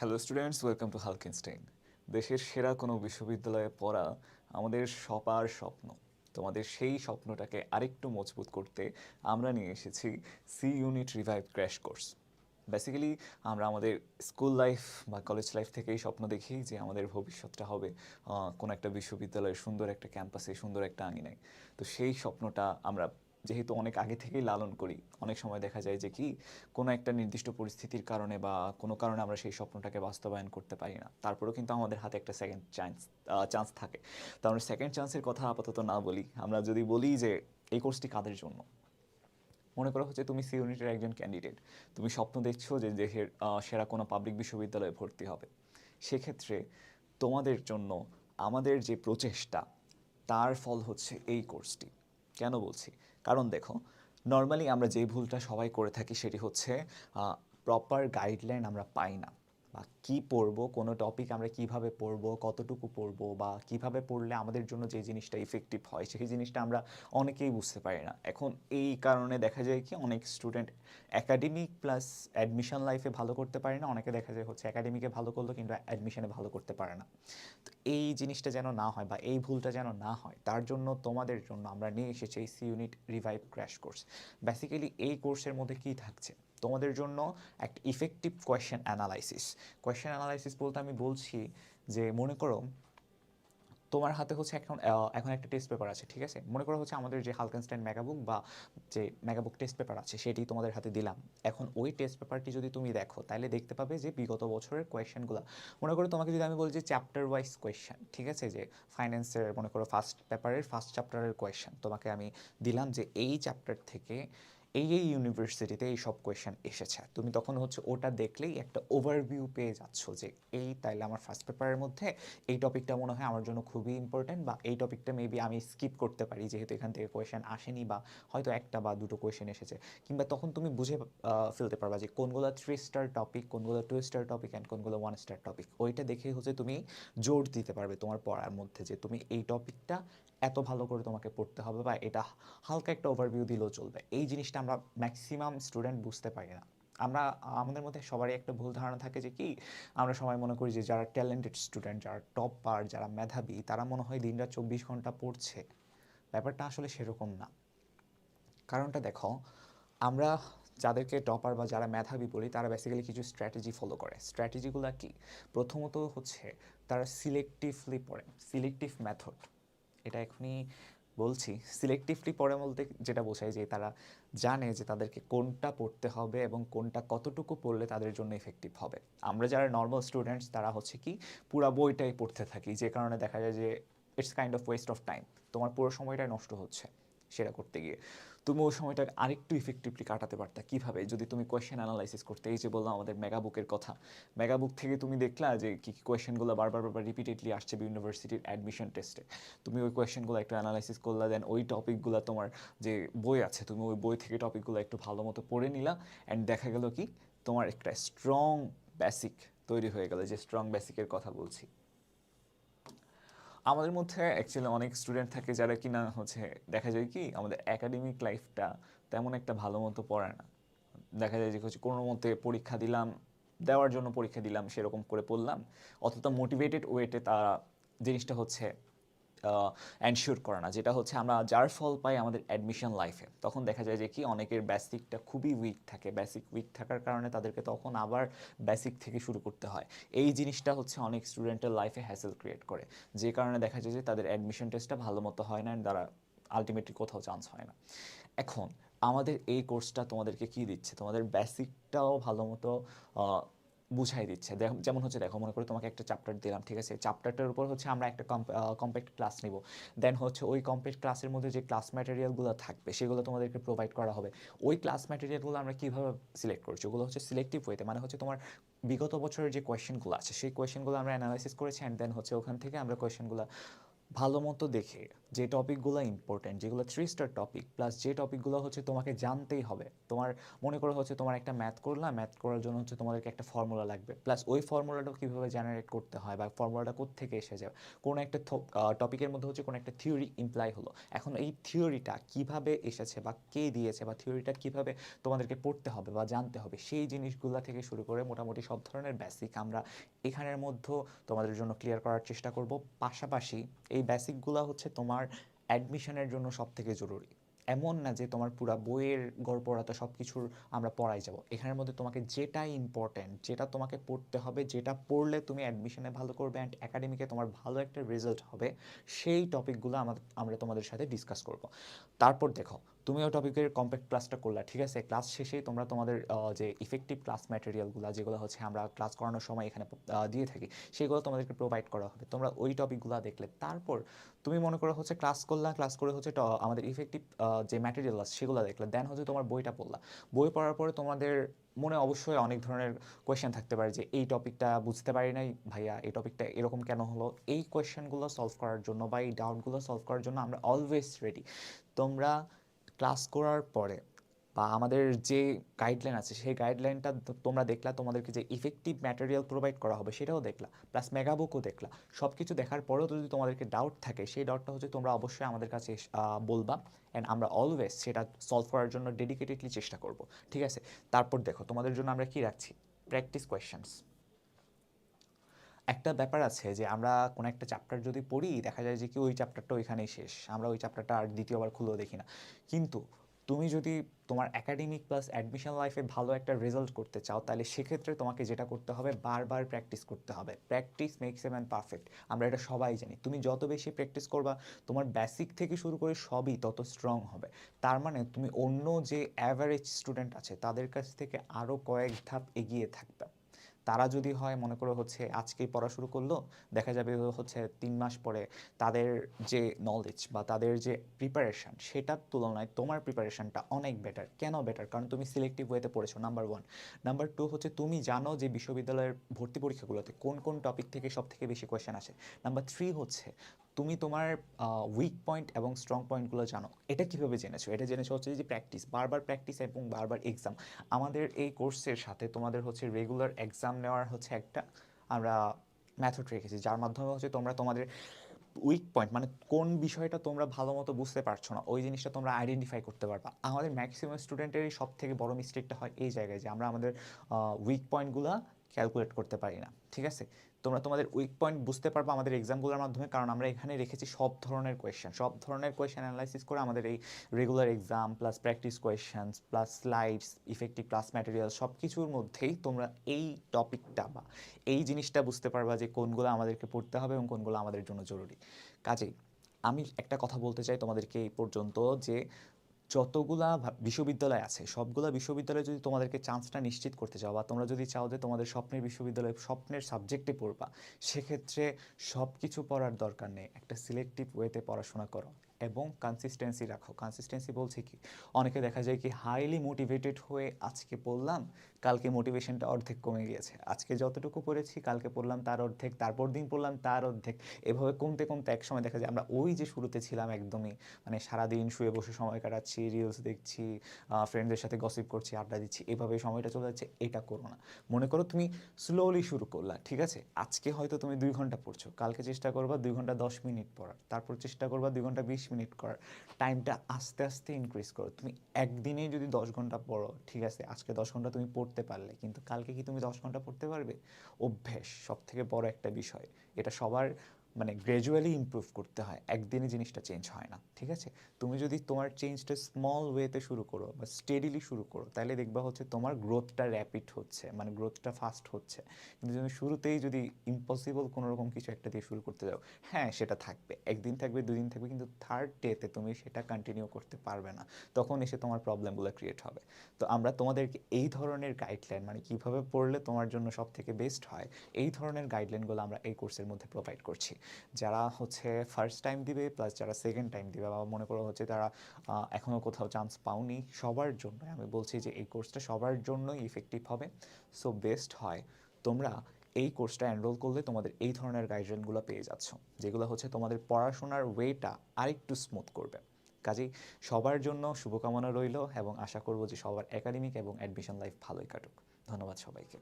Hello students welcome to হালকিনস্টাইন দেশের সেরা কোনো বিশ্ববিদ্যালয়ে পড়া আমাদের সবার স্বপ্ন। তোমাদের সেই স্বপ্নটাকে আরেকটু মজবুত করতে আমরা নিয়ে এসেছি C unit revive crash course basically আমরা আমাদের স্কুল লাইফ বা কলেজ লাইফ থেকেই স্বপ্ন দেখি যে আমাদের ভবিষ্যৎটা হবে কোনো একটা বিশ্ববিদ্যালয়ের সুন্দর একটা ক্যাম্পাসে সুন্দর একটা আঙিনায়। তো সেই স্বপ্নটা আমরা যেহেতু অনেক আগে থেকেই লালন করি, অনেক সময় দেখা যায় যে কি, কোনো একটা নির্দিষ্ট পরিস্থিতির কারণে বা কোনো কারণে আমরা সেই স্বপ্নটাকে বাস্তবায়ন করতে পারি না। তারপরেও কিন্তু আমাদের হাতে একটা সেকেন্ড চান্স চান্স থাকে। তো আমরা সেকেন্ড চান্সের কথা আপাতত না বলি। আমরা যদি বলি যে, এই কোর্সটি কাদের জন্য? মনে করা হচ্ছে তুমি সি ইউনিটের একজন ক্যান্ডিডেট তুমি স্বপ্ন দেখছ যে দেশের সেরা কোনো পাবলিক বিশ্ববিদ্যালয়ে ভর্তি হবে। সেক্ষেত্রে তোমাদের জন্য আমাদের যে প্রচেষ্টা, তার ফল হচ্ছে এই কোর্সটি কেন বলছি? কারণ দেখো নর্মালি আমরা যে ভুলটা সবাই করে থাকি সেটি হচ্ছে প্রপার গাইডলাইন আমরা পাই না। বা কি পড়ব, কোনো টপিক আমরা কীভাবে পড়ব, কতটুকু পড়ব বা কীভাবে পড়লে আমাদের জন্য যে জিনিসটা ইফেক্টিভ হয়, সেই জিনিসটা আমরা অনেকেই বুঝতে পারি না। এখন এই কারণে দেখা যায় কি অনেক স্টুডেন্ট একাডেমিক প্লাস অ্যাডমিশন লাইফে ভালো করতে পারে না, অনেকে দেখা যায় হচ্ছে একাডেমিকে ভালো করল কিন্তু অ্যাডমিশনে ভালো করতে পারে না। তো এই জিনিসটা যেন না হয় বা এই ভুলটা যেন না হয়, তার জন্য তোমাদের জন্য আমরা নিয়ে এসেছি এই C unit revive crash course basically এই কোর্সের মধ্যে কি থাকছে? তোমাদের জন্য একটা effective question analysis question analysis বলতে আমি বলছি যে, মনে করো তোমার হাতে হচ্ছে এখন এখন একটা টেস্ট পেপার আছে, ঠিক আছে? মনে করো হচ্ছে আমাদের যে হালকেনস্টাইন মেগাবুক বা যে মেগাবুক টেস্ট পেপার আছে, সেটি তোমাদের হাতে দিলাম। এখন ওই টেস্ট পেপারটি যদি তুমি দেখো, তাহলে দেখতে পাবে যে বিগত বছরের কোয়েশ্চেনগুলো মনে করো তোমাকে যদি আমি বলি যে চ্যাপ্টার ওয়াইজ কোয়েশ্চেন ঠিক আছে? যে ফাইন্যান্সের মনে করো ফার্স্ট পেপারের ফার্স্ট চ্যাপ্টারের কোয়েশ্চেন তোমাকে আমি দিলাম যে এই চ্যাপ্টার থেকে এই এই ইউনিভার্সিটিতে এই সব কোয়েশ্চেন এসেছে। তুমি তখন হচ্ছে ওটা দেখলেই একটা ওভারভিউ পেয়ে যাচ্ছ যে এই তাইলে আমার ফার্স্ট পেপারের মধ্যে এই টপিকটা মনে হয় আমার জন্য খুবই ইম্পর্টেন্ট বা এই টপিকটা মেবি আমি স্কিপ করতে পারি যেহেতু এখান থেকে কোয়েশ্চেন আসেনি বা হয়তো একটা বা দুটো কোয়েশ্চেন এসেছে। কিংবা তখন তুমি বুঝে ফেলতে পারবা যে কোনগুলো থ্রি স্টার টপিক কোনগুলো টু স্টার টপিক অ্যান্ড কোনগুলো ওয়ান স্টার টপিক ওইটা দেখেই হচ্ছে তুমি জোর দিতে পারবে তোমার পড়ার মধ্যে যে তুমি এই টপিকটা এত ভালো করে তোমাকে পড়তে হবে বা এটা হালকা একটা ওভারভিউ দিলেও চলবে। এই জিনিসটা আমরা ম্যাক্সিমাম স্টুডেন্ট বুঝতে পারি না। আমরা, আমাদের মধ্যে সবারই একটা ভুল ধারণা থাকে যে কি, আমরা সবাই মনে করি যে যারা ট্যালেন্টেড স্টুডেন্ট যারা টপ পার যারা মেধাবী, তারা মনে হয় দিনরাত চব্বিশ ঘণ্টা পড়ছে। ব্যাপারটা আসলে সেরকম না। কারণটা দেখো, আমরা যাদেরকে টপার বা যারা মেধাবী বলি, তারা বেসিক্যালি কিছু স্ট্র্যাটেজি ফলো করে। স্ট্র্যাটেজিগুলো কি? প্রথমত হচ্ছে, তারা সিলেক্টিভলি পড়ে। সিলেক্টিভ মেথড এটা এখনই বলছি সিলেক্টিভলি পড়ে বলতে যেটা বোঝায় যে তারা জানে যে তাদেরকে কোনটা পড়তে হবে এবং কোনটা কতটুকু পড়লে তাদের জন্য ইফেক্টিভ হবে। আমরা যারা নর্মাল স্টুডেন্টস তারা হচ্ছে কি পুরা বইটাই পড়তে থাকি, যে কারণে দেখা যায় যে it's kind of waste of time তোমার পুরো সময়টাই নষ্ট হচ্ছে। সেটা করতে গিয়ে। তুমি ওই সময়টা আরেকটু ইফেক্টিভলি কাটাতে পারতা। কীভাবে? যদি তুমি কোয়েশ্চেন অ্যানালাইসিস করতে, এই যে বললাম আমাদের মেগাবুকের কথা। মেগাবুক থেকে তুমি দেখলা যে কী কী কোয়েশ্চেনগুলো বারবার বারবার রিপিটেডলি আসছে ইউনিভার্সিটির অ্যাডমিশন টেস্টে তুমি ওই কোয়েশ্চেনগুলো একটু অ্যানালাইসিস করলা দেন ওই টপিকগুলো তোমার যে বই আছে, তুমি ওই বই থেকে টপিকগুলো একটু ভালো মতো পড়ে নিলা অ্যান্ড দেখা গেল কি? তোমার একটা স্ট্রং বেসিক তৈরি হয়ে গেল, যে স্ট্রং বেসিকের কথা বলছি। আমাদের মধ্যে অ্যাকচুয়ালি অনেক স্টুডেন্ট থাকে যারা কিনা হচ্ছে দেখা যায় কি আমাদের একাডেমিক লাইফটা তেমন একটা ভালো মতো পড়ে না। দেখা যায় যে হচ্ছে কোনো মতে পরীক্ষা দিলাম, দেওয়ার জন্য পরীক্ষা দিলাম, সেরকম করে পড়লাম। অতটা মোটিভেটেড ওয়েটে তারা জিনিসটা হচ্ছে অ্যানশিওর করে না, যেটা হচ্ছে আমরা যার ফল পাই আমাদের অ্যাডমিশন লাইফে তখন দেখা যায় যে কি অনেকের বেসিকটা খুবই উইক থাকে বেসিক উইক থাকার কারণে তাদেরকে তখন আবার বেসিক থেকে শুরু করতে হয়। এই জিনিসটা হচ্ছে অনেক স্টুডেন্টের লাইফে হ্যাসেল ক্রিয়েট করে। যে কারণে দেখা যায় যে তাদের অ্যাডমিশন টেস্টটা ভালো মতো হয় না তারা আলটিমেটলি কোথাও চান্স হয় না। এখন, আমাদের এই কোর্সটা তোমাদেরকে কি দিচ্ছে? তোমাদের বেসিকটাও ভালো মতো বুঝাই দিচ্ছে। যেমন হচ্ছে দেখো, মনে করো তোমাকে একটা চ্যাপ্টার দিলাম, ঠিক আছে? চ্যাপ্টারটার উপর হচ্ছে আমরা একটা কম্প্যাক্ট ক্লাস নিব। দেন হচ্ছে ওই কম্প্যাক্ট ক্লাসের মধ্যে যে ক্লাস ম্যাটেরিয়ালগুলো থাকবে, সেগুলো তোমাদেরকে প্রোভাইড করা হবে। ওই ক্লাস ম্যাটেরিয়ালগুলো আমরা কীভাবে সিলেক্ট করছি? ওগুলো হচ্ছে সিলেক্টিভ ওয়েতে মানে হচ্ছে তোমার বিগত বছরের যে কোয়েশ্চেনগুলো আছে, সেই কোয়েশ্চেনগুলো আমরা অ্যানালাইসিস করেছি অ্যান্ড দেন হচ্ছে ওখান থেকে আমরা কোয়েশ্চেনগুলো ভালো মতো দেখে যে টপিকগুলো ইম্পর্টেন্ট যেগুলো থ্রি স্টার টপিক প্লাস যে টপিকগুলো হচ্ছে তোমাকে জানতেই হবে। তোমার মনে করো হচ্ছে তোমার একটা ম্যাথ করলাম ম্যাথ করার জন্য হচ্ছে তোমাদেরকে একটা ফর্মুলা লাগবে। প্লাস ওই ফর্মুলাটা কীভাবে জেনারেট করতে হয় বা ফর্মুলাটা থেকে এসে যাবে কোনো একটা টপিকের মধ্যে হচ্ছে কোনো একটা থিওরি ইমপ্লাই হলো। এখন এই থিওরিটা কীভাবে এসেছে বা কে দিয়েছে বা থিওরিটা কীভাবে তোমাদেরকে পড়তে হবে বা জানতে হবে, সেই জিনিসগুলো থেকে শুরু করে মোটামুটি সব ধরনের বেসিক আমরা এখানের মধ্যে তোমাদের জন্য ক্লিয়ার করার চেষ্টা করব। পাশাপাশি এই বেসিকগুলো হচ্ছে তোমার অ্যাডমিশনের জন্য সব থেকে জরুরি। এমন না যে তোমার পুরো বইয়ের গড় পড়াতে সব কিছুর আমরা পড়াই যাব। এখানের মধ্যে তোমাকে যেটা ইম্পর্ট্যান্ট যেটা তোমাকে পড়তে হবে, যেটা পড়লে তুমি অ্যাডমিশনে ভালো করবে অ্যান্ড অ্যাকাডেমিকে তোমার ভালো একটা রেজাল্ট হবে, সেই টপিকগুলো আমরা তোমাদের সাথে ডিসকাস করব। তারপর দেখো তুমি ওই টপিকের কম্প্যাক্ট ক্লাসটা করলা, ঠিক আছে? ক্লাস শেষে তোমরা তোমাদের যে ইফেক্টিভ ক্লাস ম্যাটেরিয়ালগুলো যেগুলো হচ্ছে আমরা ক্লাস করানোর সময় এখানে দিয়ে থাকি, সেগুলো তোমাদেরকে প্রোভাইড করা হবে। তোমরা ওই টপিকগুলো দেখলে। তারপর তুমি মনে করো হচ্ছে ক্লাস করলা ক্লাস করে হচ্ছে আমাদের ইফেক্টিভ যে ম্যাটেরিয়াল আছে, সেগুলো দেখলে। দেন হচ্ছে তোমার বইটা পড়লা। বই পড়ার পরে তোমাদের মনে অবশ্যই অনেক ধরনের কোয়েশ্চেন থাকতে পারে, যে এই টপিকটা বুঝতে পারি নাই, ভাইয়া, এই টপিকটা এরকম কেন হলো? এই কোয়েশ্চেনগুলো সলভ করার জন্য বা এই ডাউটগুলো সলভ করার জন্য আমরা অলওয়েজ রেডি তোমরা ক্লাস করার পরে বা আমাদের যে গাইডলাইন আছে, সেই গাইডলাইনটা তোমরা দেখলা, তোমাদেরকে যে ইফেক্টিভ ম্যাটেরিয়াল প্রোভাইড করা হবে সেটাও দেখলা প্লাস মেগাবুকও দেখলা। সব কিছু দেখার পরেও যদি তোমাদেরকে ডাউট থাকে, সেই ডাউটটা হচ্ছে তোমরা অবশ্যই আমাদের কাছে বলবা অ্যান্ড আমরা অলওয়েজ সেটা সলভ করার জন্য ডেডিকেটেডলি চেষ্টা করব। ঠিক আছে? তারপর দেখো, তোমাদের জন্য আমরা কি রাখছি? প্র্যাকটিস কোয়েশ্চেন্স একটা ব্যাপার আছে যে, আমরা কোনো একটা চ্যাপ্টার যদি পড়ি, দেখা যায় যে কি ওই চ্যাপ্টারটা ওইখানেই শেষ। আমরা ওই চ্যাপ্টারটা আর দ্বিতীয়বার খুলেও দেখি না। কিন্তু তুমি যদি তোমার একাডেমিক প্লাস অ্যাডমিশন লাইফে ভালো একটা রেজাল্ট করতে চাও, তাহলে সেক্ষেত্রে তোমাকে যেটা করতে হবে, বারবার প্র্যাকটিস করতে হবে। Practice makes a man perfect আমরা এটা সবাই জানি। তুমি যত বেশি প্র্যাকটিস করবা, তোমার বেসিক থেকে শুরু করে সবই তত স্ট্রং হবে। তার মানে তুমি অন্য যে অ্যাভারেজ স্টুডেন্ট আছে, তাদের কাছ থেকে আরও কয়েক ধাপ এগিয়ে থাকবে। তারা যদি হয়, মনে করো হচ্ছে আজকেই পড়া শুরু করল, দেখা যাবে হচ্ছে তিন মাস পরে তাদের যে নলেজ বা তাদের যে প্রিপারেশান সেটার তুলনায় তোমার প্রিপারেশানটা অনেক বেটার কেন বেটার কারণ তুমি সিলেক্টিভ ওয়েতে পড়েছো নাম্বার ওয়ান নাম্বার টু হচ্ছে তুমি জানো যে বিশ্ববিদ্যালয়ের ভর্তি পরীক্ষাগুলোতে কোন কোন টপিক থেকে সব থেকে বেশি কোয়েশ্চেন আসে। নাম্বার থ্রি হচ্ছে তুমি তোমার উইক পয়েন্ট এবং স্ট্রং পয়েন্টগুলো জানো। এটা কীভাবে জেনেছো? এটা জেনেছো হচ্ছে যে প্র্যাকটিস বারবার প্র্যাকটিস এবং বারবার এক্সাম আমাদের এই কোর্সের সাথে তোমাদের হচ্ছে রেগুলার এক্সাম নেওয়ার হচ্ছে একটা আমরা মেথড রেখেছি, যার মাধ্যমে হচ্ছে তোমরা তোমাদের উইক পয়েন্ট মানে কোন বিষয়টা তোমরা ভালো মতো বুঝতে পারছ না, ওই জিনিসটা তোমরা আইডেন্টিফাই করতে পারবা। আমাদের ম্যাক্সিমাম স্টুডেন্টেরই সব থেকে বড় মিস্টেকটা হয় এই জায়গায় যে আমরা আমাদের উইক পয়েন্টগুলো ক্যালকুলেট করতে পারি না, ঠিক আছে? তোমরা তোমাদের উইক পয়েন্ট বুঝতে পারবা আমাদের এক্সামগুলোর মাধ্যমে, কারণ আমরা এখানে রেখেছি সব ধরনের কোয়েশ্চেন সব ধরনের কোয়েশ্চেন অ্যানালাইসিস করে আমাদের এই regular exam plus practice questions plus slides effective class material সব কিছুর মধ্যেই তোমরা এই টপিকটা বা এই জিনিসটা বুঝতে পারবা যে কোনগুলো আমাদেরকে পড়তে হবে এবং কোনগুলো আমাদের জন্য জরুরি। কাজেই আমি একটা কথা বলতে চাই তোমাদেরকে এই পর্যন্ত যে যতগুলা বিশ্ববিদ্যালয় আছে, সবগুলা বিশ্ববিদ্যালয়ে যদি তোমাদেরকে চান্সটা নিশ্চিত করতে চাও বা তোমরা যদি চাও যে তোমাদের স্বপ্নের বিশ্ববিদ্যালয়ে, স্বপ্নের সাবজেক্টে পড়বা, সেক্ষেত্রে সব কিছু পড়ার দরকার নেই। একটা সিলেক্টিভ ওয়েতে পড়াশোনা করো এবং কনসিস্টেন্সি রাখো। কনসিস্টেন্সি বলছে কি? অনেকে দেখা যায় কি হাইলি মোটিভেটেড হয়ে আজকে পড়লাম কালকে মোটিভেশনটা অর্ধেক কমে গিয়েছে। আজকে যতটুকু পড়েছি কালকে পড়লাম তার অর্ধেক, তারপর দিন পড়লাম তার অর্ধেক। এভাবে কমতে কমতে এক সময় দেখা যায় আমরা ওই যে শুরুতে ছিলাম একদমই মানে সারাদিন শুয়ে বসে সময় কাটাচ্ছি রিলস দেখছি ফ্রেন্ডদের সাথে গসিপ করছি, আড্ডা দিচ্ছি, এভাবে সময়টা চলে যাচ্ছে, এটা করো না। মনে করো তুমি স্লোলি শুরু করলা, ঠিক আছে? আজকে হয়তো তুমি দুই ঘণ্টা পড়ছো, কালকে চেষ্টা করবা দুই ঘণ্টা দশ মিনিট পড়ার, তারপর চেষ্টা করবা দুই ঘণ্টা বিশ মিনিট করার। টাইমটা আস্তে আস্তে ইনক্রিজ করো। তুমি একদিনেই যদি দশ ঘণ্টা পড়ো, ঠিক আছে? আজকে দশ ঘণ্টা তুমি পড়তে পারলে, কিন্তু কালকে কি তুমি দশ ঘণ্টা পড়তে পারবে? অভ্যেস সব থেকে বড় একটা বিষয়। এটা সবার মানে গ্র্যাজুয়ালি ইমপ্রুভ করতে হয়। একদিনে জিনিসটা চেঞ্জ হয় না, ঠিক আছে? তুমি যদি তোমার চেঞ্জটা স্মল ওয়েতে শুরু করো বা স্টেডিলি শুরু করো, তাহলে দেখবা হচ্ছে তোমার গ্রোথটা র্যাপিড হচ্ছে মানে গ্রোথটা ফাস্ট হচ্ছে। কিন্তু তুমি শুরুতেই যদি ইম্পসিবল কোনো রকম কিছু একটা দিয়ে শুরু করতে যাও হ্যাঁ সেটা থাকবে। একদিন থাকবে, দুদিন থাকবে, কিন্তু থার্ড ডেতে তুমি সেটা কন্টিনিউ করতে পারবে না। তখন এসে তোমার প্রবলেমগুলো ক্রিয়েট হবে। তো আমরা তোমাদেরকে এই ধরনের গাইডলাইন মানে কীভাবে পড়লে তোমার জন্য সব থেকে বেস্ট হয়, এই ধরনের গাইডলাইনগুলো আমরা এই কোর্সের মধ্যে প্রোভাইড করছি। যারা হচ্ছে ফার্স্ট টাইম দিবে প্লাস যারা সেকেন্ড টাইম দিবে বা মনে করো হচ্ছে তারা এখনও কোথাও চান্স পাওনি সবার জন্য আমি বলছি যে এই কোর্সটা সবার জন্যই ইফেক্টিভ হবে। সো বেস্ট হয় তোমরা এই কোর্সটা এনরোল করলে তোমাদের এই ধরনের গাইডলাইনগুলো পেয়ে যাচ্ছ, যেগুলো হচ্ছে তোমাদের পড়াশোনার ওয়েটা আরেকটু স্মুথ করবে। কাজেই সবার জন্য শুভকামনা রইল এবং আশা করব যে সবার একাডেমিক এবং অ্যাডমিশন লাইফ ভালোই কাটুক। ধন্যবাদ সবাইকে।